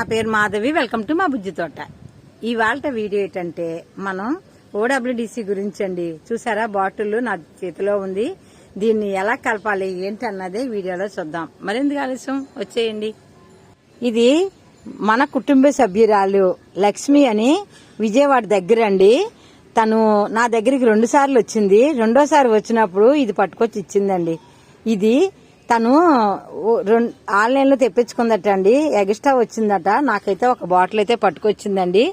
నా పేరు Madhavi. Welcome to మా బుజ్జి తోట. ఇవాళ వీడియో ఏంటంటే మనం ఓడబ్ల్యూడిసి గురించి అండి చూసారా? బాటిల్ నా చేతిలో ఉంది. దీన్ని ఎలా కలపాలి ఏంటి అన్నదే వీడియోలో చూద్దాం. మరెందుకు ఆలస్యం? వచ్చేయండి. ఇది మన కుటుంబ సభ్యురాలు లక్ష్మి అని విజయవాడ దగ్గర అండి తను నా దగ్గరికి రెండు సార్లు వచ్చింది. రెండోసారి వచ్చినప్పుడు ఇది పట్టుకొచ్చి ఇచ్చిందండి. ఇది తను రెండు ఆన్లైన్లో తెప్పించుకుందట అండి ఎగస్ట్రా వచ్చిందట. నాకైతే ఒక బాటిల్ అయితే పట్టుకొచ్చిందండి.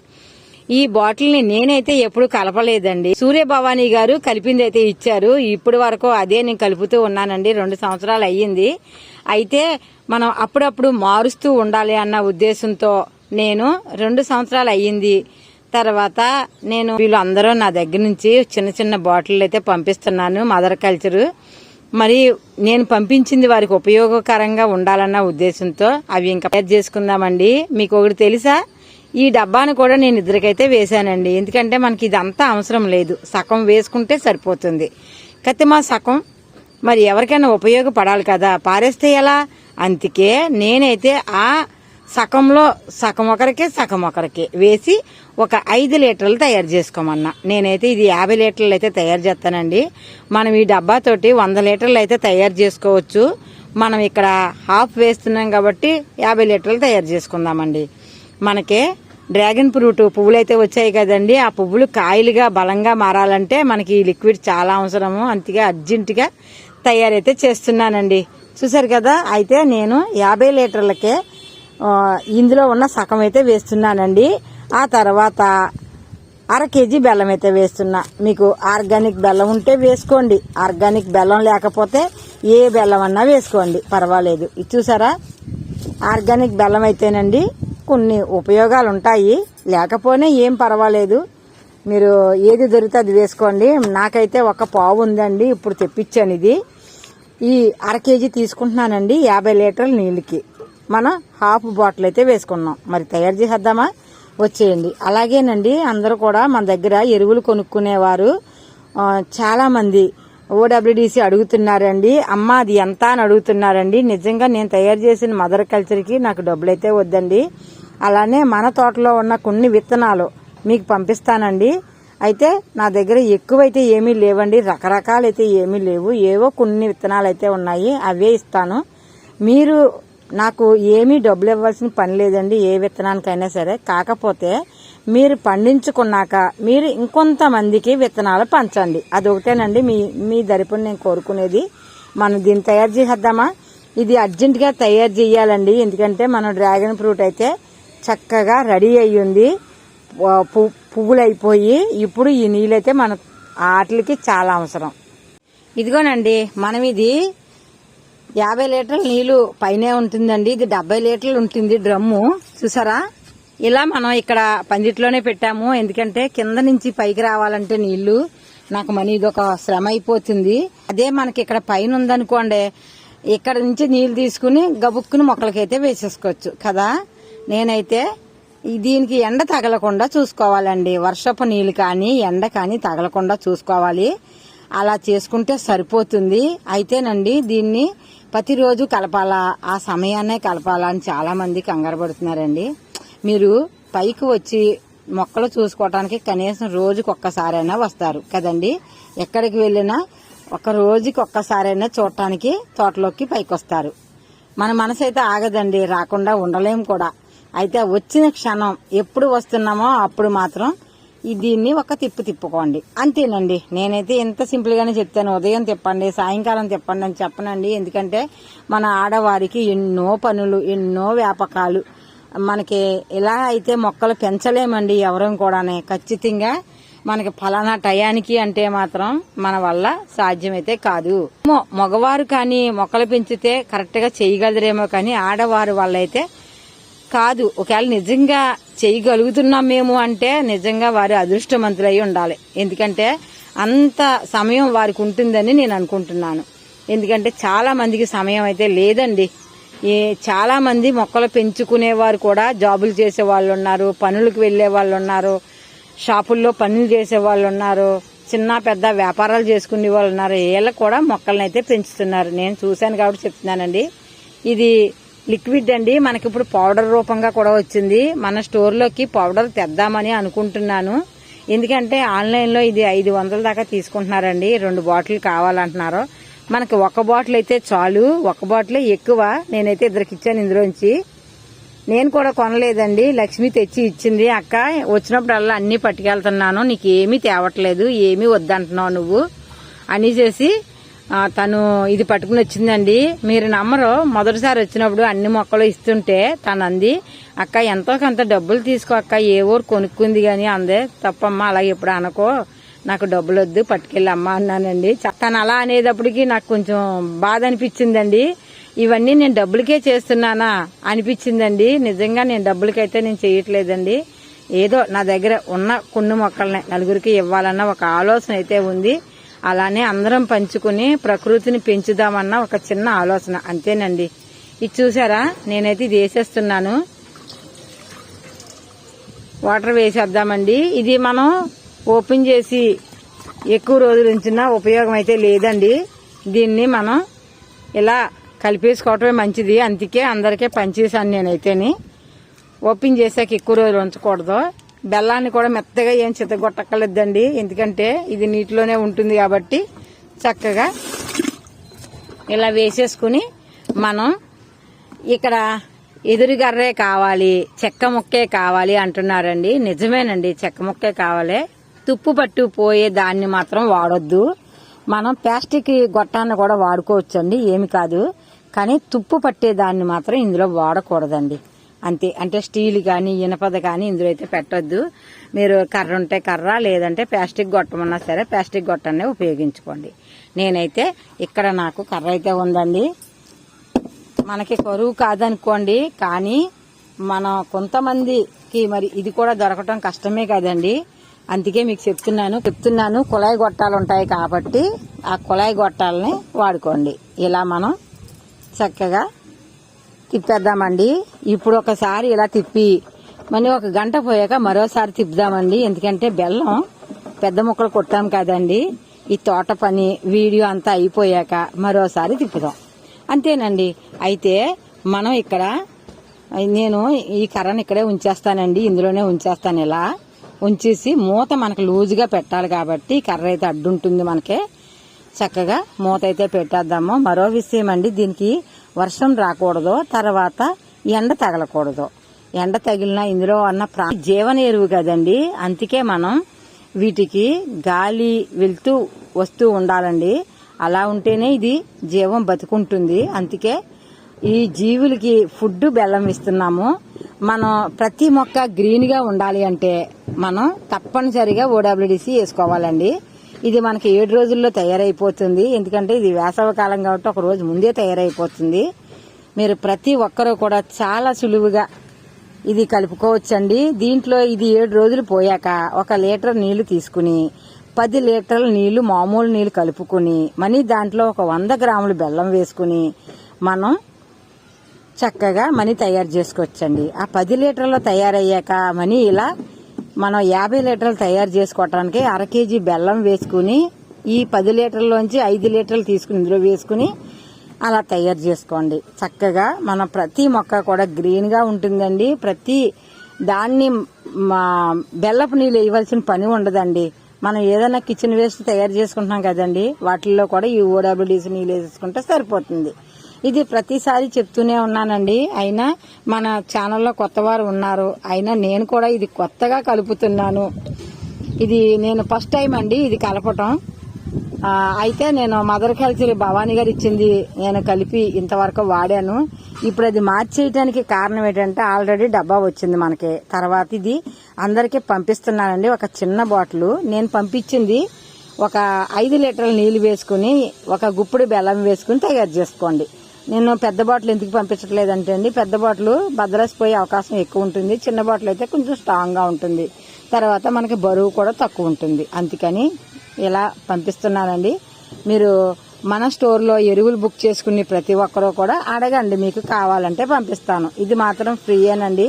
ఈ బాటిల్ని నేనైతే ఎప్పుడు కలపలేదండి. సూర్య భవానీ గారు కలిపింది అయితే ఇచ్చారు. ఇప్పటి వరకు అదే నేను కలుపుతూ ఉన్నానండి. రెండు సంవత్సరాలు అయ్యింది. అయితే మనం అప్పుడప్పుడు మారుస్తూ ఉండాలి అన్న ఉద్దేశంతో నేను రెండు సంవత్సరాలు అయ్యింది. తర్వాత నేను వీళ్ళందరూ నా దగ్గర నుంచి చిన్న చిన్న బాటిల్ అయితే పంపిస్తున్నాను. Mother culture. మరి నేను పంపించింది వారికి ఉపయోగకరంగా ఉండాలన్న ఉద్దేశంతో అవి ఇంకా తయారు చేసుకుందామండి. మీకు ఒకటి తెలుసా? ఈ డబ్బాను కూడా నేను ఇద్దరికైతే వేశానండి. ఎందుకంటే మనకి ఇదంతా అవసరం లేదు. సగం వేసుకుంటే సరిపోతుంది. కత్తి మా సగం మరి ఎవరికైనా ఉపయోగపడాలి కదా. పారేస్తే ఎలా? అందుకే నేనైతే ఆ సగంలో సగం ఒకరికి సగం ఒకరికి వేసి ఒక ఐదు లీటర్లు తయారు చేసుకోమన్నా. నేనైతే ఇది యాభై లీటర్లు అయితే తయారు చేస్తానండి. మనం ఈ డబ్బాతోటి వంద లీటర్లు అయితే తయారు చేసుకోవచ్చు. మనం ఇక్కడ హాఫ్ వేస్తున్నాం కాబట్టి యాభై లీటర్లు తయారు చేసుకుందామండి. మనకి డ్రాగన్ ఫ్రూట్ పువ్వులు అయితే వచ్చాయి కదండి. ఆ పువ్వులు కాయలుగా బలంగా మారాలంటే మనకి ఈ లిక్విడ్ చాలా అవసరము. అంతగా అర్జెంటుగా తయారైతే చేస్తున్నానండి. చూసారు కదా? అయితే నేను యాభై లీటర్లకే ఇందులో ఉన్న సగం అయితే వేస్తున్నానండి. ఆ తర్వాత అర కేజీ బెల్లం అయితే వేస్తున్నా. మీకు ఆర్గానిక్ బెల్లం ఉంటే వేసుకోండి. ఆర్గానిక్ బెల్లం లేకపోతే ఏ బెల్లం అన్నా వేసుకోండి. పర్వాలేదు. ఇది చూసారా? ఆర్గానిక్ బెల్లం అయితేనండి కొన్ని ఉపయోగాలు ఉంటాయి. లేకపోయినా ఏం పర్వాలేదు. మీరు ఏది దొరికితే అది వేసుకోండి. నాకైతే ఒక పావు ఉందండి. ఇప్పుడు తెప్పించాను ఇది. ఈ అర కేజీ తీసుకుంటున్నానండి యాభై లీటర్ల నీళ్ళకి. మనం హాఫ్ బాటిల్ అయితే వేసుకున్నాం. మరి తయారు చేసేద్దామా? వచ్చేయండి. అలాగేనండి అందరూ కూడా మన దగ్గర ఎరువులు కొనుక్కునేవారు. చాలామంది ఓడబ్ల్యూడిసి అడుగుతున్నారండి అమ్మ అది ఎంత? అని అడుగుతున్నారండి. నిజంగా నేను తయారు చేసిన మదర్ కల్చర్కి నాకు డబ్బులు అయితే వద్దండి. అలానే మన తోటలో ఉన్న కొన్ని విత్తనాలు మీకు పంపిస్తానండి. అయితే నా దగ్గర ఎక్కువైతే ఏమీ లేవండి రకరకాలైతే ఏమీ లేవు. ఏవో కొన్ని విత్తనాలు అయితే ఉన్నాయి అవే ఇస్తాను. మీరు నాకు ఏమీ డబ్బులు ఇవ్వాల్సిన పని లేదండి ఏ విత్తనానికైనా సరే. కాకపోతే మీరు పండించుకున్నాక మీరు ఇంకొంతమందికి విత్తనాలు పంచండి. అది ఒకటేనండి మీ మీ దరిపుని నేను కోరుకునేది. మనం దీన్ని తయారు చేసేద్దామా? ఇది అర్జెంటుగా తయారు చేయాలండి. ఎందుకంటే మనం డ్రాగన్ ఫ్రూట్ అయితే చక్కగా రెడీ అయ్యింది. పువ్వులు అయిపోయి ఇప్పుడు ఈ నీళ్ళైతే మన ఆటలకి చాలా అవసరం. ఇదిగోనండి మనం ఇది యాభై లీటర్ల నీళ్ళు పైనే ఉంటుందండి. ఇది డెబ్బై లీటర్లు ఉంటుంది డ్రమ్ము. చూసారా? ఇలా మనం ఇక్కడ పందిట్లోనే పెట్టాము. ఎందుకంటే కింద నుంచి పైకి రావాలంటే నీళ్ళు. నాకు మన ఇది ఒక శ్రమ అయిపోతుంది. అదే మనకి ఇక్కడ పైన ఉందనుకోండి ఇక్కడ నుంచి నీళ్ళు తీసుకుని గబుక్కుని మొక్కలకైతే వేసేసుకోవచ్చు కదా? నేనైతే దీనికి ఎండ తగలకుండా చూసుకోవాలండి. వర్షపు నీళ్ళు కానీ ఎండ కానీ తగలకుండా చూసుకోవాలి. అలా చేసుకుంటే సరిపోతుంది. అయితేనండి దీన్ని ప్రతిరోజు కలపాలా? ఆ సమయాన్నే కలపాలా అని చాలామంది కంగారు పడుతున్నారండి. మీరు పైకి వచ్చి మొక్కలు చూసుకోవటానికి కనీసం రోజుకి ఒక్కసారైనా వస్తారు కదండి. ఎక్కడికి వెళ్ళినా ఒక రోజుకి ఒక్కసారైనా చూడటానికి తోటలోకి పైకి వస్తారు. మన మనసు అయితే ఆగదండి రాకుండా ఉండలేము కూడా. అయితే వచ్చిన క్షణం ఎప్పుడు వస్తున్నామో అప్పుడు మాత్రం దీన్ని ఒక తిప్పు తిప్పుకోండి. అంతేనండి. నేనైతే ఎంత సింపుల్గానే చెప్తాను. ఉదయం తిప్పండి సాయంకాలం తిప్పండి అని చెప్పనండి. ఎందుకంటే మన ఆడవారికి ఎన్నో పనులు ఎన్నో వ్యాపకాలు. మనకి ఇలా అయితే మొక్కలు పెంచలేమండి ఎవరం కూడానే ఖచ్చితంగా మనకి ఫలానా టయానికి అంటే మాత్రం మన వల్ల సాధ్యమైతే కాదు. మగవారు కానీ మొక్కలు పెంచితే కరెక్ట్గా చేయగలరేమో కానీ ఆడవారు వల్ల అయితే కాదు ఒకవేళ నిజంగా చేయగలుగుతున్నాం మేము అంటే నిజంగా వారు అదృష్టవంతులై ఉండాలి. ఎందుకంటే అంత సమయం వారికి ఉంటుందని నేను అనుకుంటున్నాను. ఎందుకంటే చాలా మందికి సమయం అయితే లేదండి. చాలా మంది మొక్కలు పెంచుకునేవారు కూడా జాబులు చేసే వాళ్ళు ఉన్నారు పనులకు వెళ్ళే వాళ్ళు ఉన్నారు షాపుల్లో పనులు చేసే వాళ్ళు ఉన్నారు చిన్న పెద్ద వ్యాపారాలు చేసుకునే వాళ్ళు ఉన్నారు వీళ్ళు కూడా మొక్కలను అయితే పెంచుతున్నారు. నేను చూశాను కాబట్టి చెప్తున్నానండి. ఇది లిక్విడ్ అండి. మనకి ఇప్పుడు పౌడర్ రూపంగా కూడా వచ్చింది. మన స్టోర్లోకి పౌడర్ తెద్దామని అనుకుంటున్నాను. ఎందుకంటే ఆన్లైన్లో ఇది ఐదు వందల దాకా తీసుకుంటున్నారండి. రెండు బాటిల్ కావాలంటున్నారు. మనకి ఒక బాటిల్ అయితే చాలు. ఒక బాటిలే ఎక్కువ. నేనైతే ఇద్దరికి ఇచ్చాను ఇందులోంచి. నేను కూడా కొనలేదండి. లక్ష్మి తెచ్చి ఇచ్చింది. అక్క వచ్చినప్పుడల్లా అన్ని పట్టుకెళ్తున్నాను. నీకు ఏమీ తేవట్లేదు. ఏమీ వద్దంటున్నావు నువ్వు? అని చేసి తను ఇది పట్టుకుని వచ్చిందండి. మీరు నమ్మరు మొదటిసారి వచ్చినప్పుడు అన్ని మొక్కలు ఇస్తుంటే తను అంది అక్క ఎంతో కొంత డబ్బులు తీసుకో అక్క ఏ ఊరు కొనుక్కుంది కానీ అందే తప్పమ్మా అలాగే ఎప్పుడు అనుకో నాకు డబ్బులు వద్దు పట్టుకెళ్ళమ్మా అన్నానండి. తను అలా అనేటప్పటికి నాకు కొంచెం బాధ అనిపించిందండి. ఇవన్నీ నేను డబ్బులకే చేస్తున్నానా? అనిపించిందండి. నిజంగా నేను డబ్బులకైతే నేను చేయట్లేదండి. ఏదో నా దగ్గర ఉన్న కొన్ని మొక్కల్ని నలుగురికి ఇవ్వాలన్న ఒక ఆలోచన అయితే ఉంది. అలానే అందరం పంచుకుని ప్రకృతిని పెంచుదామన్న ఒక చిన్న ఆలోచన. అంతేనండి. ఇది చూసారా? నేనైతే ఇది వేసేస్తున్నాను. వాటర్ వేసేద్దామండి. ఇది మనం ఓపెన్ చేసి ఎక్కువ రోజులు ఉంచినా ఉపయోగం అయితే లేదండి. దీన్ని మనం ఇలా కలిపేసుకోవటమే మంచిది. అందుకే అందరికీ పనిచేశాను నేనైతేని. ఓపెన్ చేసాక ఎక్కువ రోజులు ఉంచకూడదు. బెల్లాన్ని కూడా మెత్తగా ఏం చిత్తగొట్టక్కర్లేదండి ఎందుకంటే ఇది నీటిలోనే ఉంటుంది కాబట్టి చక్కగా ఇలా వేసేసుకుని మనం ఇక్కడ ఎదురుగర్రే కావాలి చెక్క ముక్కే కావాలి అంటున్నారండి. నిజమేనండి చెక్క ముక్కే కావాలి. తుప్పు పట్టు పోయే దాన్ని మాత్రం వాడొద్దు. మనం ప్లాస్టిక్ గొట్టాన్ని కూడా వాడుకోవచ్చండి ఏమి కాదు. కానీ తుప్పు పట్టే దాన్ని మాత్రం ఇందులో వాడకూడదండి. అంతే. అంటే స్టీల్ కానీ ఇనపద కానీ ఇందులో అయితే పెట్టొద్దు. మీరు కర్ర ఉంటే కర్ర లేదంటే ప్లాస్టిక్ గొట్టమన్నా సరే ప్లాస్టిక్ గొట్టనే ఉపయోగించుకోండి. నేనైతే ఇక్కడ నాకు కర్ర అయితే ఉందండి. మనకి కరువు కాదనుకోండి కానీ మన కొంతమందికి మరి ఇది కూడా దొరకటం కష్టమే కదండి. అందుకే మీకు చెప్తున్నాను చెప్తున్నాను కుళాయి గొట్టాలు ఉంటాయి కాబట్టి ఆ కుళాయి గొట్టాలని వాడుకోండి. ఇలా మనం చక్కగా తిప్పేద్దామండి. ఇప్పుడు ఒకసారి ఇలా తిప్పి మళ్ళీ ఒక గంట పోయాక మరోసారి తిప్పుదామండి. ఎందుకంటే బెల్లం పెద్ద ముక్కలు కొట్టాం కదండి. ఈ తోట పని వీడియో అంతా అయిపోయాక మరోసారి తిప్పుదాం. అంతేనండి. అయితే మనం ఇక్కడ నేను ఈ కర్రను ఇక్కడే ఉంచేస్తానండి. ఇందులోనే ఉంచేస్తాను ఇలా. ఉంచేసి మూత మనకు లూజుగా పెట్టాలి కాబట్టి కర్ర అయితే అడ్డుంటుంది మనకే. చక్కగా మూత అయితే పెట్టేద్దాము. మరో విషయం అండి దీనికి వర్షం రాకూడదు తర్వాత ఎండ తగలకూడదు. ఎండ తగిలినా ఇందులో ఉన్న ప్రా జీవన ఎరువు కదండి. అందుకే మనం వీటికి గాలి వెళ్తూ వస్తూ ఉండాలండి. అలా ఉంటేనే ఇది జీవం బతుకుంటుంది. అందుకే ఈ జీవులకి ఫుడ్ బెల్లం ఇస్తున్నాము. మనం ప్రతి మొక్క గ్రీన్గా ఉండాలి అంటే మనం తప్పనిసరిగా ఓడబ్ల్యూడిసి వేసుకోవాలండి. ఇది మనకి ఏడు రోజుల్లో తయారైపోతుంది. ఎందుకంటే ఇది వేసవ కాలం కాబట్టి ఒక రోజు ముందే తయారైపోతుంది. మీరు ప్రతి ఒక్కరూ కూడా చాలా సులువుగా ఇది కలుపుకోవచ్చండి. దీంట్లో ఇది ఏడు రోజులు పోయాక ఒక లీటర్ నీళ్ళు తీసుకుని పది లీటర్ల నీళ్ళు మామూలు నీళ్ళు కలుపుకుని మనీ దాంట్లో ఒక వంద గ్రాములు బెల్లం వేసుకుని మనం చక్కగా మనీ తయారు చేసుకోవచ్చండి. ఆ పది లీటర్లు తయారయ్యాక మనీ ఇలా మనం యాభై లీటర్లు తయారు చేసుకోవటానికి అర కేజీ బెల్లం వేసుకుని ఈ పది లీటర్లోంచి ఐదు లీటర్లు తీసుకుని ఇందులో వేసుకుని అలా తయారు చేసుకోండి. చక్కగా మన ప్రతి మొక్క కూడా గ్రీన్గా ఉంటుందండి. ప్రతి దాన్ని మా బెల్లపు నీళ్ళు వేయవలసిన పని ఉండదండి. మనం ఏదైనా కిచెన్ వేస్ట్ తయారు చేసుకుంటున్నాం కదండి వాటిల్లో కూడా ఈ ఓడబ్ల్యూడీసీ నీళ్ళు వేసుకుంటే సరిపోతుంది. ఇది ప్రతిసారి చెప్తూనే ఉన్నానండి. అయినా మన ఛానల్లో కొత్త వారు ఉన్నారు. అయినా నేను కూడా ఇది కొత్తగా కలుపుతున్నాను. ఇది నేను ఫస్ట్ టైం అండి ఇది కలపటం. అయితే నేను మదర్ కల్చర్ భవానీ గారు ఇచ్చింది నేను కలిపి ఇంతవరకు వాడాను. ఇప్పుడు అది మార్చేయడానికి కారణం ఏంటంటే ఆల్రెడీ డబ్బా వచ్చింది మనకి. తర్వాత ఇది అందరికీ పంపిస్తున్నానండి. ఒక చిన్న బాటిల్. నేను పంపించింది ఒక ఐదు లీటర్ల నీళ్ళు వేసుకుని ఒక గుప్పుడు బెల్లం వేసుకుని తయారు చేసుకోండి. నేను పెద్ద బాటిల్ ఎందుకు పంపించట్లేదంటే అండి పెద్ద బాటిల్ భద్రసిపోయే అవకాశం ఎక్కువ ఉంటుంది. చిన్న బాటిల్ అయితే కొంచెం స్ట్రాంగ్గా ఉంటుంది. తర్వాత మనకి బరువు కూడా తక్కువ ఉంటుంది. అందుకని ఇలా పంపిస్తున్నానండి. మీరు మన స్టోర్లో ఎరువులు బుక్ చేసుకుని ప్రతి ఒక్కరూ కూడా అడగండి మీకు కావాలంటే పంపిస్తాను. ఇది మాత్రం ఫ్రీయేనండి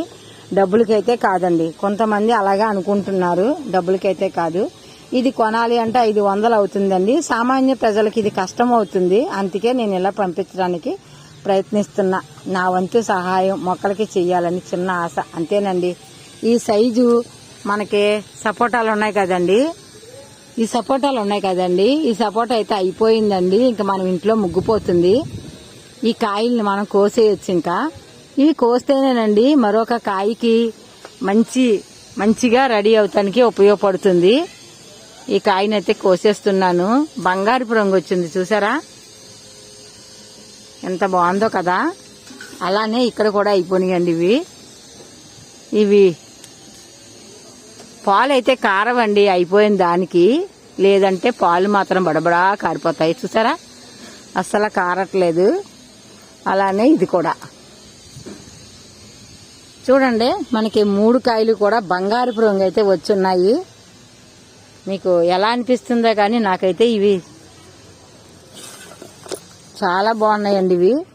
డబ్బులకైతే కాదండి. కొంతమంది అలాగే అనుకుంటున్నారు. డబ్బులకైతే కాదు. ఇది కొనాలి అంటే ఐదు వందలు అవుతుందండి. సామాన్య ప్రజలకి ఇది కష్టం అవుతుంది. అందుకే నేను ఇలా పంపించడానికి ప్రయత్నిస్తున్నా నా వంతు సహాయం మొక్కలకి చెయ్యాలని చిన్న ఆశ. అంతేనండి. ఈ సైజు మనకి సపోటాలు ఉన్నాయి కదండి. ఈ సపోటాలు ఉన్నాయి కదండి. ఈ సపోటా అయితే అయిపోయిందండి. ఇంకా మనం ఇంట్లో ముగ్గుపోతుంది. ఈ కాయల్ని మనం కోసేయచ్చు ఇంకా. ఇవి కోస్తేనేనండి మరొక కాయకి మంచి మంచిగా రెడీ అవటానికి ఉపయోగపడుతుంది. ఈ కాయనైతే కోసేస్తున్నాను. బంగారుపు రంగు వచ్చింది చూసారా? ఎంత బాగుందో కదా. అలానే ఇక్కడ కూడా అయిపోయినాయండి ఇవి. ఇవి పాలు అయితే కారవండి అయిపోయిన దానికి. లేదంటే పాలు మాత్రం బడబడా కారిపోతాయి. చూసారా? అస్సలు కారట్లేదు. అలానే ఇది కూడా. చూడండి మనకి మూడు కాయలు కూడా బంగారపు రంగు అయితే వచ్చున్నాయి. మీకు ఎలా అనిపిస్తుందో కానీ నాకైతే ఇవి చాలా బాగున్నాయండి ఇవి.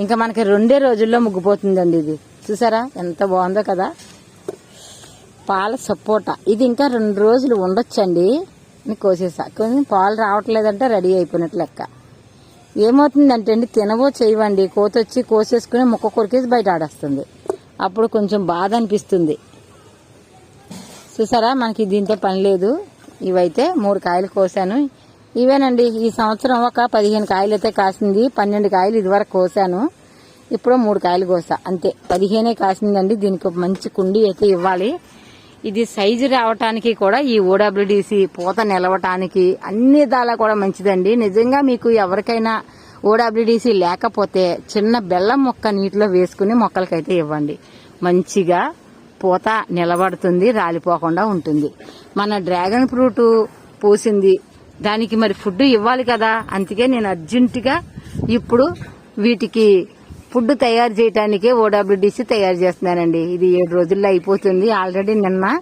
ఇంకా మనకి రెండే రోజుల్లో ముగ్గిపోతుందండి ఇది. చూసారా? ఎంత బాగుందో కదా? పాల సపోటా. ఇది ఇంకా రెండు రోజులు ఉండొచ్చండి. అని కోసేసా. కొన్ని పాలు రావట్లేదంటే రెడీ అయిపోయినట్లు లెక్క. ఏమవుతుందంటే అండి తినవో చేయవండి. కోతొచ్చి కోసేసుకుని ముక్క కొరికేసి బయట ఆడేస్తుంది. అప్పుడు కొంచెం బాధ అనిపిస్తుంది. చూసారా? మనకి దీంతో పని లేదు. ఇవైతే మూడు కాయలు కోసాను. ఇవేనండి ఈ సంవత్సరం ఒక పదిహేను కాయలు అయితే కాసింది పన్నెండు కాయలు ఇదివరకు కోసాను. ఇప్పుడు మూడు కాయలు కోసా అంతే. పదిహేనే కాసిందండి దీనికి మంచి కుండి అయితే ఇవ్వాలి. ఇది సైజు రావటానికి కూడా ఈ ఓడబ్ల్యూడిసి పూత నిలవటానికి అన్ని విధాలా కూడా మంచిదండి. నిజంగా మీకు ఎవరికైనా ఓడబ్ల్యూడిసి లేకపోతే చిన్న బెల్లం మొక్క నీటిలో వేసుకుని మొక్కలకైతే ఇవ్వండి. మంచిగా పూత నిలబడుతుంది రాలిపోకుండా ఉంటుంది. మన డ్రాగన్ ఫ్రూట్ పూసింది దానికి మరి ఫుడ్ ఇవ్వాలి కదా? అందుకే నేను అర్జెంటుగా ఇప్పుడు వీటికి ఫుడ్ తయారు చేయడానికే ఓడబ్ల్యూడిసి తయారు చేస్తున్నానండి. ఇది ఏడు రోజుల్లో అయిపోతుంది. ఆల్రెడీ నిన్న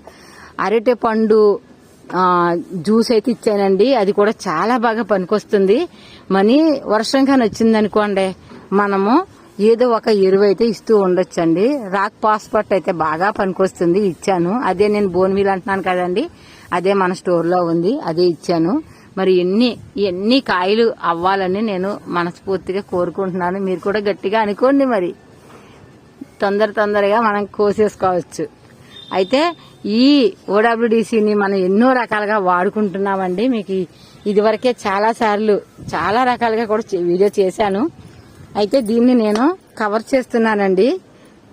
అరటి పండు జ్యూస్ అయితే ఇచ్చానండి. అది కూడా చాలా బాగా పనికొస్తుంది. మనీ వర్షం కానీ వచ్చిందనుకోండి మనము ఏదో ఒక ఎరువు అయితే ఇస్తూ ఉండొచ్చండి. రాక్ పాస్పోర్ట్ అయితే బాగా పనికొస్తుంది. ఇచ్చాను. అదే నేను బోన్వీల్ అంటున్నాను కదండి. అదే మన స్టోర్లో ఉంది. అదే ఇచ్చాను. మరి ఎన్ని ఎన్ని కాయలు అవ్వాలని నేను మనస్ఫూర్తిగా కోరుకుంటున్నాను. మీరు కూడా గట్టిగా అనుకోండి మరి. తొందర తొందరగా మనం కోసేసుకోవచ్చు. అయితే ఈ ఓడబ్ల్యూడిసిని మనం ఎన్నో రకాలుగా వాడుకుంటున్నామండి. మీకు ఇదివరకే చాలా సార్లు చాలా రకాలుగా కూడా వీడియో చేశాను. అయితే దీన్ని నేను కవర్ చేస్తున్నానండి.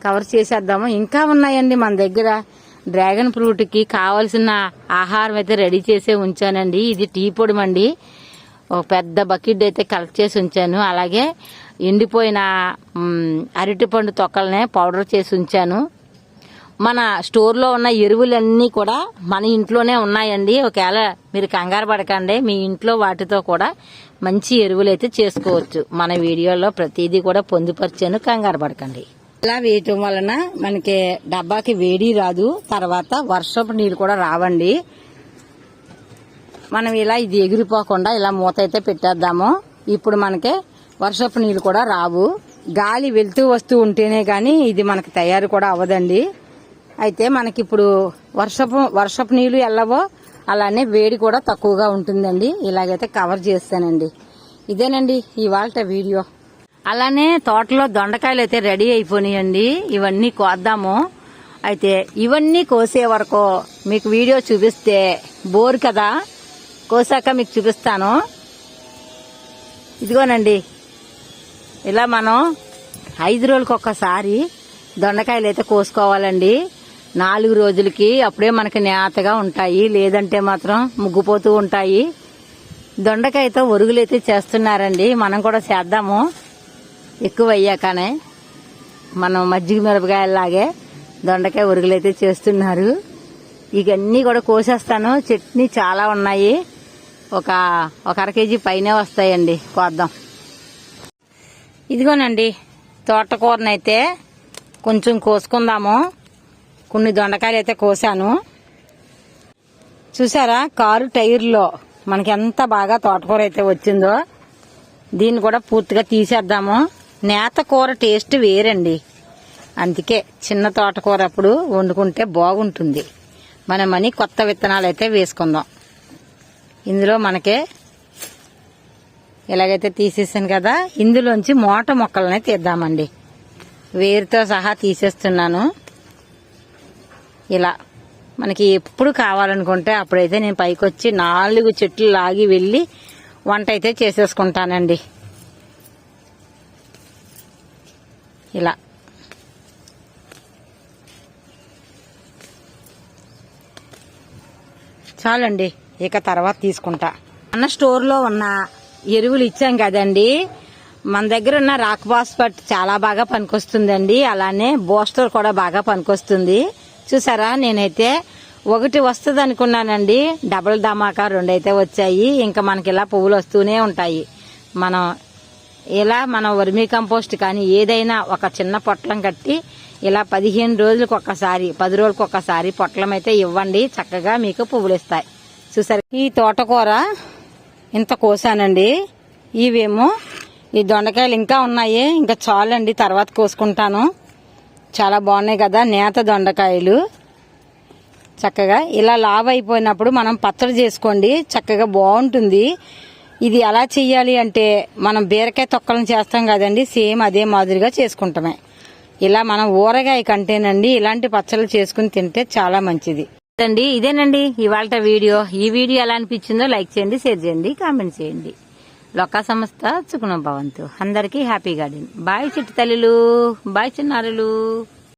కవర్ చేసేద్దాము. ఇంకా ఉన్నాయండి మన దగ్గర. డ్రాగన్ ఫ్రూట్కి కావలసిన ఆహారం అయితే రెడీ చేసే ఉంచానండి. ఇది టీ పొడి అండి ఒక పెద్ద బకెట్ అయితే కలెక్ట్ చేసి ఉంచాను. అలాగే ఎండిపోయిన అరటిపండు తొక్కలనే పౌడర్ చేసి ఉంచాను. మన స్టోర్లో ఉన్న ఎరువులన్నీ కూడా మన ఇంట్లోనే ఉన్నాయండి. ఒకవేళ మీరు కంగారు పడకండి. మీ ఇంట్లో వాటితో కూడా మంచి ఎరువులు అయితే చేసుకోవచ్చు. మన వీడియోలో ప్రతిదీ కూడా పొందుపరిచాను. కంగారు పడకండి. ఇలా వేయటం వలన మనకి డబ్బాకి వేడి రాదు. తర్వాత వర్షపు నీళ్ళు కూడా రావండి. మనం ఇలా ఇది ఎగిరిపోకుండా ఇలా మూత అయితే పెట్టేద్దాము. ఇప్పుడు మనకి వర్షపు నీళ్ళు కూడా రావు. గాలి వెళ్తూ వస్తూ ఉంటేనే కానీ ఇది మనకి తయారు కూడా అవ్వదండి. అయితే మనకి ఇప్పుడు వర్షపు వర్షపు నీళ్ళు వెళ్ళవో అలానే వేడి కూడా తక్కువగా ఉంటుందండి. ఇలాగైతే కవర్ చేస్తానండి. ఇదేనండి ఇవాళ వీడియో. అలానే తోటలో దొండకాయలు అయితే రెడీ అయిపోయినాయండి ఇవన్నీ కోద్దాము. అయితే ఇవన్నీ కోసే వరకు మీకు వీడియో చూపిస్తే బోర్ కదా. కోసాక మీకు చూపిస్తాను. ఇదిగోనండి. ఇలా మనం ఐదు రోజులకి ఒక్కసారి దొండకాయలు అయితే కోసుకోవాలండి. నాలుగు రోజులకి అప్పుడే మనకి నేతగా ఉంటాయి. లేదంటే మాత్రం ముగ్గుపోతూ ఉంటాయి. దొండకాయతో ఒరుగులు అయితే చేస్తున్నారండి. మనం కూడా చేద్దాము. ఎక్కువ అయ్యాకనే మనం మజ్జిగ మిరపకాయలాగే దొండకాయ ఉరుగులైతే అయితే చేస్తున్నారు. ఇవన్నీ కూడా కోసేస్తాను. చట్నీ చాలా ఉన్నాయి. ఒక ఒక అర కేజీ పైనే వస్తాయండి. కోద్దాం. ఇదిగోనండి తోటకూరనైతే కొంచెం కోసుకుందాము. కొన్ని దొండకాయలు అయితే కోసాను. చూసారా కారు టైర్లో మనకి ఎంత బాగా తోటకూర అయితే వచ్చిందో దీన్ని కూడా పూర్తిగా తీసేద్దాము. నేత కూర టేస్ట్ వేరండి. అందుకే చిన్న తోటకూర అప్పుడు వండుకుంటే బాగుంటుంది. మనమని కొత్త విత్తనాలు అయితే వేసుకుందాం. ఇందులో మనకే ఇలాగైతే తీసేసాను కదా ఇందులోంచి మోట మొక్కలనే తీద్దామండి. వేరుతో సహా తీసేస్తున్నాను. ఇలా మనకి ఎప్పుడు కావాలనుకుంటే అప్పుడైతే నేను పైకి వచ్చి నాలుగు చెట్లు లాగి వెళ్ళి వంట అయితే చేసేసుకుంటానండి. ఇలా. చాలండి ఇక తర్వాత తీసుకుంటా. అన్న స్టోర్లో ఉన్న ఎరువులు ఇచ్చాం కదండి. మన దగ్గర ఉన్న రాక్ బాస్పట్ చాలా బాగా పనికొస్తుందండి. అలానే బూస్టర్ కూడా బాగా పనికొస్తుంది. చూసారా నేనైతే ఒకటి వస్తుంది అనుకున్నానండి. డబుల్ ధమాకా రెండు అయితే వచ్చాయి. ఇంకా మనకి ఇలా పువ్వులు వస్తూనే ఉంటాయి. మనం ఇలా మనం వర్మీ కంపోస్ట్ కానీ ఏదైనా ఒక చిన్న పొట్లం కట్టి ఇలా పదిహేను రోజులకు ఒక్కసారి పది రోజులకు ఒక్కసారి పొట్లం అయితే ఇవ్వండి. చక్కగా మీకు పువ్వులు ఇస్తాయి. చూసారు? ఈ తోటకూర ఇంత కోసానండి. ఇవేమో ఈ దొండకాయలు ఇంకా ఉన్నాయి. ఇంకా చాలండి తర్వాత కోసుకుంటాను. చాలా బాగున్నాయి కదా నేత దొండకాయలు. చక్కగా ఇలా లావ్ అయిపోయినప్పుడు మనం పచ్చడి చేసుకోండి. చక్కగా బాగుంటుంది. ఇది ఎలా చెయ్యాలి అంటే మనం బీరకాయ తొక్కలను చేస్తాం కదండి సేమ్ అదే మాదిరిగా చేసుకుంటామే. ఇలా మనం ఊరగాయ కంటేనండి ఇలాంటి పచ్చళ్ళు చేసుకుని తింటే చాలా మంచిది. అండి ఇదేనండి ఇవాళ వీడియో. ఈ వీడియో ఎలా అనిపించిందో లైక్ చేయండి షేర్ చేయండి కామెంట్ చేయండి. లొక్క సంస్థ చుకున భవంతు. అందరికీ హ్యాపీ గార్డెన్. బాయ్ చిట్టి తల్లులు బాయ్ చిన్నారులు.